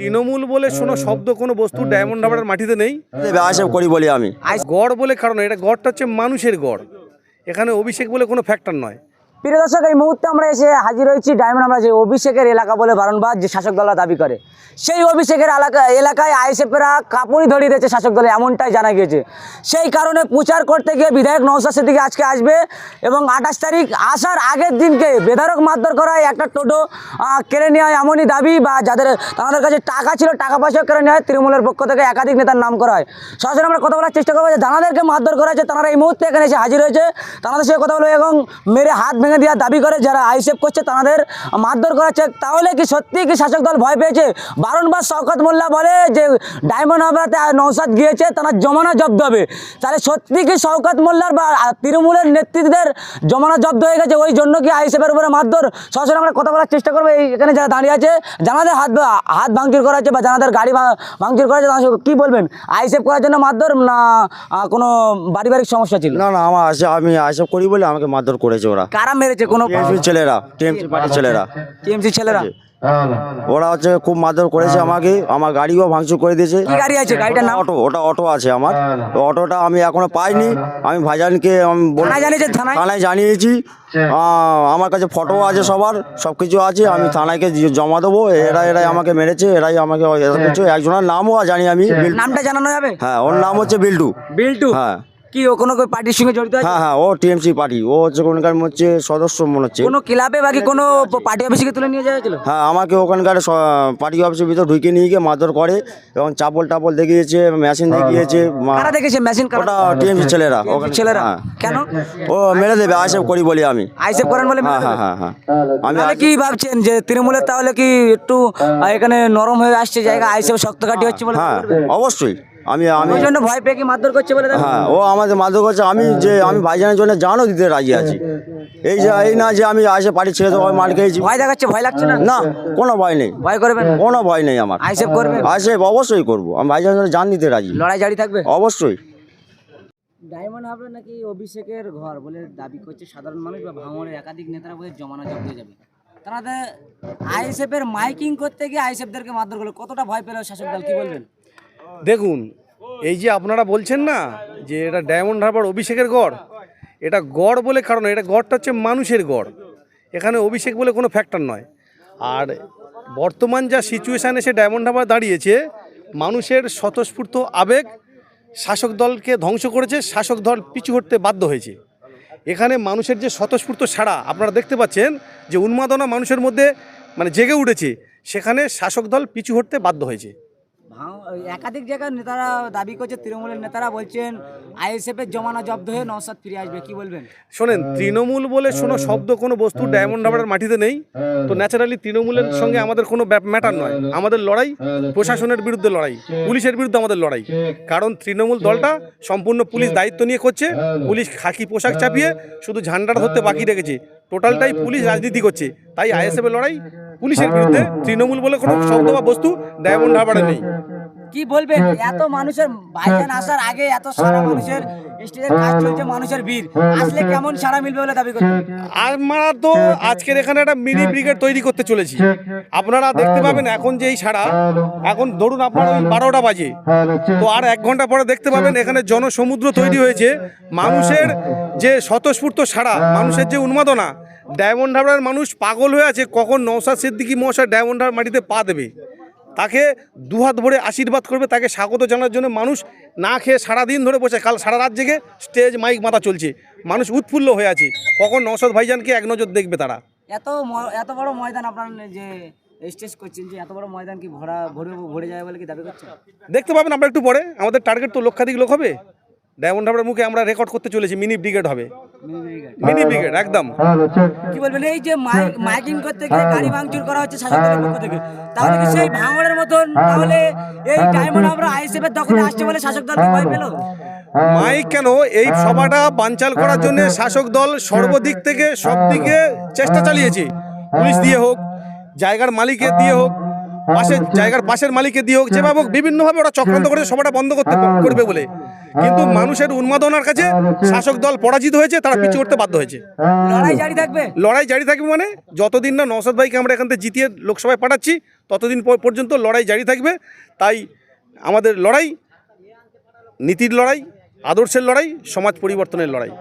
তৃণমূল বলে শোনো শব্দ কোনো বস্তু ডায়মন্ড হারবারের মাটিতে নেই। করি বলি আমি। গড় বলে কারণ এটা গড়টা হচ্ছে মানুষের গড়। এখানে অভিষেক বলে কোনো ফ্যাক্টর নয়। প্রিয় দর্শক, এই মুহূর্তে আমরা এসে হাজির হয়েছি ডায়মন্ড আমরা যে অভিষেকের এলাকা বলে বারংবার যে শাসক দলরা দাবি করে। সেই অভিষেকের এলাকা এলাকায় আইএসএফেরা কাপুরি ধরিয়ে দিয়েছে শাসক দলে, এমনটাই জানা গিয়েছে। সেই কারণে প্রচার করতে গিয়ে বিধায়ক নৌসাদ সেদিকে আজকে আসবে এবং আঠাশ তারিখ আসার আগের দিনকে বেধারক মারধর করা হয় একটা টোটো কেড়ে নেওয়া এমনই দাবি বা যাদের তাদের কাছে টাকা ছিল, টাকা পয়সা কেড়ে নেওয়া তৃণমূলের পক্ষ থেকে একাধিক নেতার নাম করা হয়। সরাসরি আমরা কথা বলার চেষ্টা করব যে যারাদেরকে মারধর করা হয়েছে, তারা এই মুহূর্তে এখানে এসে হাজির হয়েছে। তাদের সঙ্গে কথা বলব এবং মেরে হাত ভেঙে দেওয়ার দাবি করে যারা আইসেফ করছে তাদের মারধর করাচ্ছে তাহলে কি সত্যি কি শাসক দল ভয় পেয়েছে? বারংবার শওকত মোল্লা বলে যে ডায়মন্ড হাবরাতে নৌসাদ গিয়েছে তারা জমানা জব্দ হবে। তাহলে সত্যি কি শওকত মোল্লার বা তৃণমূলের নেতৃত্বের জমানা জব্দ হয়ে গেছে? ওই জন্য কি আইসেফের উপরে মারধর? সরাসরি আমরা কথা বলার চেষ্টা করব। এই এখানে যারা দাঁড়িয়ে আছে জানাদের হাত হাত ভাঙচুর করা হচ্ছে বা জানাদের গাড়ি ভাঙচুর করা হচ্ছে কি বলবেন? আইসেফ করার জন্য মারধর না কোনো পারিবারিক সমস্যা ছিল? না না আমার আমি আসব করি বলে আমাকে মারধর করেছে ওরা। কারা মেরেছে কোনো টিএমসি ছেলেরা টিএমসি পার্টির ছেলেরা। টিএমসি ছেলেরা? ওরা হচ্ছে খুব মারধর করেছে আমাকে আমার গাড়িও ভাঙচুর করে দিয়েছে। কি গাড়ি আছে? গাড়িটার নাম? অটো ওটা অটো আছে আমার। তো অটোটা আমি এখনও পাইনি। আমি ভাইজানকে আমি বল- থানায় জানিয়েছে? থানায়? থানায় জানিয়েছি। আহ, আমার কাছে ফটো আছে সবার সব কিছু আছে। আমি থানাকে জ- জমা দেবো। এরা এরাই আমাকে মেরেছে। এরাই আমাকে কিছু একজনের নামও জানি আমি। নামটা জানানো যাবে? হ্যাঁ ওর নাম হচ্ছে বিল্টু। বিল্টু? হ্যাঁ। কি ও কোনো পার্টির সঙ্গে জড়িত আছে? হ্যাঁ হ্যাঁ ও টিএমসি পার্টি। ও হচ্ছে কোনকার হচ্ছে সদস্য মনে হচ্ছে। কোনো ক্লাবে বাকি কোনো পার্টি অফিসে তুলে নিয়ে যাওয়া হয়েছিল? হ্যাঁ আমাকে ওখানকার পার্টি অফিসের ভিতর ঢুকে নিয়ে গিয়ে মারধর করে এবং চাপল টাপল দেখিয়েছে মেশিন দেখিয়েছে মা- কারা দেখেছে মেশিন ওটা টিএমসি ছেলেরা। ওখানে ছেলেরা? হ্যাঁ। কেন? ও মেরে দেবে আইসব করি বলি আমি। আইসেফ করেন বলে হ্যাঁ হ্যাঁ হ্যাঁ হ্যাঁ। আমি কি ভাবছেন যে তৃণমূলের তাহলে কি একটু এখানে নরম হয়ে আসছে জায়গা আইসেফ শক্ত কাটি হচ্ছে বলে হ্যাঁ অবশ্যই। আমি আমি ওই জন্য ভয় পেয়ে কি মারধর করছে বলে? হ্যাঁ ও আমাদের মাদক করছে। আমি যে আমি ভাইজানের জন্য জানও দিতে রাজি আছি। এই যে এই না যে আমি আসে পার্টি ছেড়ে দেবো আমি মার খেয়েছি। ভয় দেখাচ্ছে ভয় লাগছে না? না কোনো ভয় নেই। ভয় করবেন কোনো ভয় নেই আমার। আইসেফ করবে? আসে অবশ্যই করব। আমি ভাইজানের জন্য জান দিতে রাজি। লড়াই জারি থাকবে? অবশ্যই। ডায়মন্ড হাবড়ে নাকি অভিষেকের ঘর বলে দাবি করছে সাধারণ মানুষ বা ভাঙনের একাধিক নেতারা বলে জমানা জব্দ হয়ে যাবে। তারা আইএসএফের মাইকিং করতে গিয়ে আইএসএফদেরকে মারধর করল কতটা ভয় পেল শাসক দল কি বলবেন? দেখুন, এই যে আপনারা বলছেন না যে এটা ডায়মন্ড হারবার অভিষেকের গড়, এটা গড় বলে কারণ এটা গড়টা হচ্ছে মানুষের গড়। এখানে অভিষেক বলে কোনো ফ্যাক্টর নয়। আর বর্তমান যা সিচুয়েশান এসে ডায়মন্ড হারবার দাঁড়িয়েছে, মানুষের স্বতঃস্ফূর্ত আবেগ শাসক দলকে ধ্বংস করেছে, শাসক দল পিছু হটতে বাধ্য হয়েছে। এখানে মানুষের যে স্বতঃস্ফূর্ত সাড়া, আপনারা দেখতে পাচ্ছেন যে উন্মাদনা মানুষের মধ্যে মানে জেগে উঠেছে, সেখানে শাসক দল পিছু হটতে বাধ্য হয়েছে। একাধিক জায়গায় নেতারা দাবি করছে, তৃণমূলের নেতারা বলছেন, আইএসএফের জমানা জব্দ হয়ে নওসাদ ফিরে আসবে, কি বলবেন? শোনেন, তৃণমূল বলে শোনো শব্দ কোনো বস্তু ডায়মন্ড হারবারের মাটিতে নেই। তো ন্যাচারালি তৃণমূলের সঙ্গে আমাদের কোনো ম্যাটার নয়। আমাদের লড়াই প্রশাসনের বিরুদ্ধে লড়াই, পুলিশের বিরুদ্ধে আমাদের লড়াই। কারণ তৃণমূল দলটা সম্পূর্ণ পুলিশ দায়িত্ব নিয়ে করছে, পুলিশ খাকি পোশাক চাপিয়ে শুধু ঝান্ডাটা ধরতে বাকি রেখেছে। টোটালটাই পুলিশ রাজনীতি করছে। তাই আইএসএফ এর লড়াই পুলিশের বিরুদ্ধে তৃণমূল বলে কোনো শব্দ বা বস্তু ডায়মন্ড হারবারে নেই। কি বলবেন এত মানুষের ভাইজান আসার আগে এত সারা মানুষের স্টেজের কাজ চলছে মানুষের ভিড়। আসলে কেমন সারা মিলবে বলে দাবি করছেন? আমরা তো আজকের এখানে একটা মিনি ব্রিগেড তৈরি করতে চলেছি। আপনারা দেখতে পাবেন এখন যে এই সারা এখন ধরুন আপনার ওই বারোটা বাজে। তো আর এক ঘণ্টা পরে দেখতে পাবেন এখানে জনসমুদ্র তৈরি হয়েছে। মানুষের যে স্বতঃস্ফূর্ত সারা মানুষের যে উন্মাদনা ডায়মন্ড হারবারের মানুষ পাগল হয়ে আছে কখন নৌসাদ সিদ্দিকি মহাশয় ডায়মন্ড হারবার মাটিতে পা দেবে? তাকে দুহাত ভরে আশীর্বাদ করবে তাকে স্বাগত জানার জন্য মানুষ না খেয়ে সারাদিন ধরে বসে কাল সারা রাত জেগে স্টেজ মাইক মাথা চলছে। মানুষ উৎফুল্ল হয়ে আছে কখন নৌসাদ ভাইজানকে এক নজর দেখবে তারা। এত এত বড় ময়দান আপনার যে স্টেজ করছেন যে এত বড় ময়দান কি ভরা ভরে ভরে যায় বলে কি দাবি করছেন? দেখতে পাবেন আমরা একটু পরে আমাদের টার্গেট তো লক্ষাধিক লোক হবে। ডায়মন্ড মুখে আমরা রেকর্ড করতে চলেছি মিনি ব্রিগেড হবে। Mini brigade. একদম। কি বলবেন? এই যে মাইকিং করতে গিয়ে গাড়ি ভাঙচুর করা হচ্ছে শাসক পক্ষ থেকে। তাহলে কি সেই ভাঙড়ের মতন? তাহলে এই ডায়মন্ড আমরা আইএসএফ এর দখলে আসছে বলে শাসক দল ভয় পেল? মাইক কেন? এই সভাটা বানচাল করার জন্য শাসক দল সর্বদিক থেকে সব দিকে চেষ্টা চালিয়েছে। পুলিশ দিয়ে হোক জায়গার মালিকের দিয়ে হোক পাশের জায়গার পাশের মালিককে দিয়ে হোক যেভাবে হোক বিভিন্নভাবে ওরা চক্রান্ত করে সভাটা বন্ধ করতে করবে বলে কিন্তু মানুষের উন্মাদনার কাছে শাসক দল পরাজিত হয়েছে তারা পিছু করতে বাধ্য হয়েছে। লড়াই জারি থাকবে? লড়াই জারি থাকবে মানে যতদিন না নওসাদ ভাইকে আমরা এখান থেকে জিতিয়ে লোকসভায় পাঠাচ্ছি ততদিন পর্যন্ত লড়াই জারি থাকবে। তাই আমাদের লড়াই নীতির লড়াই আদর্শের লড়াই সমাজ পরিবর্তনের লড়াই।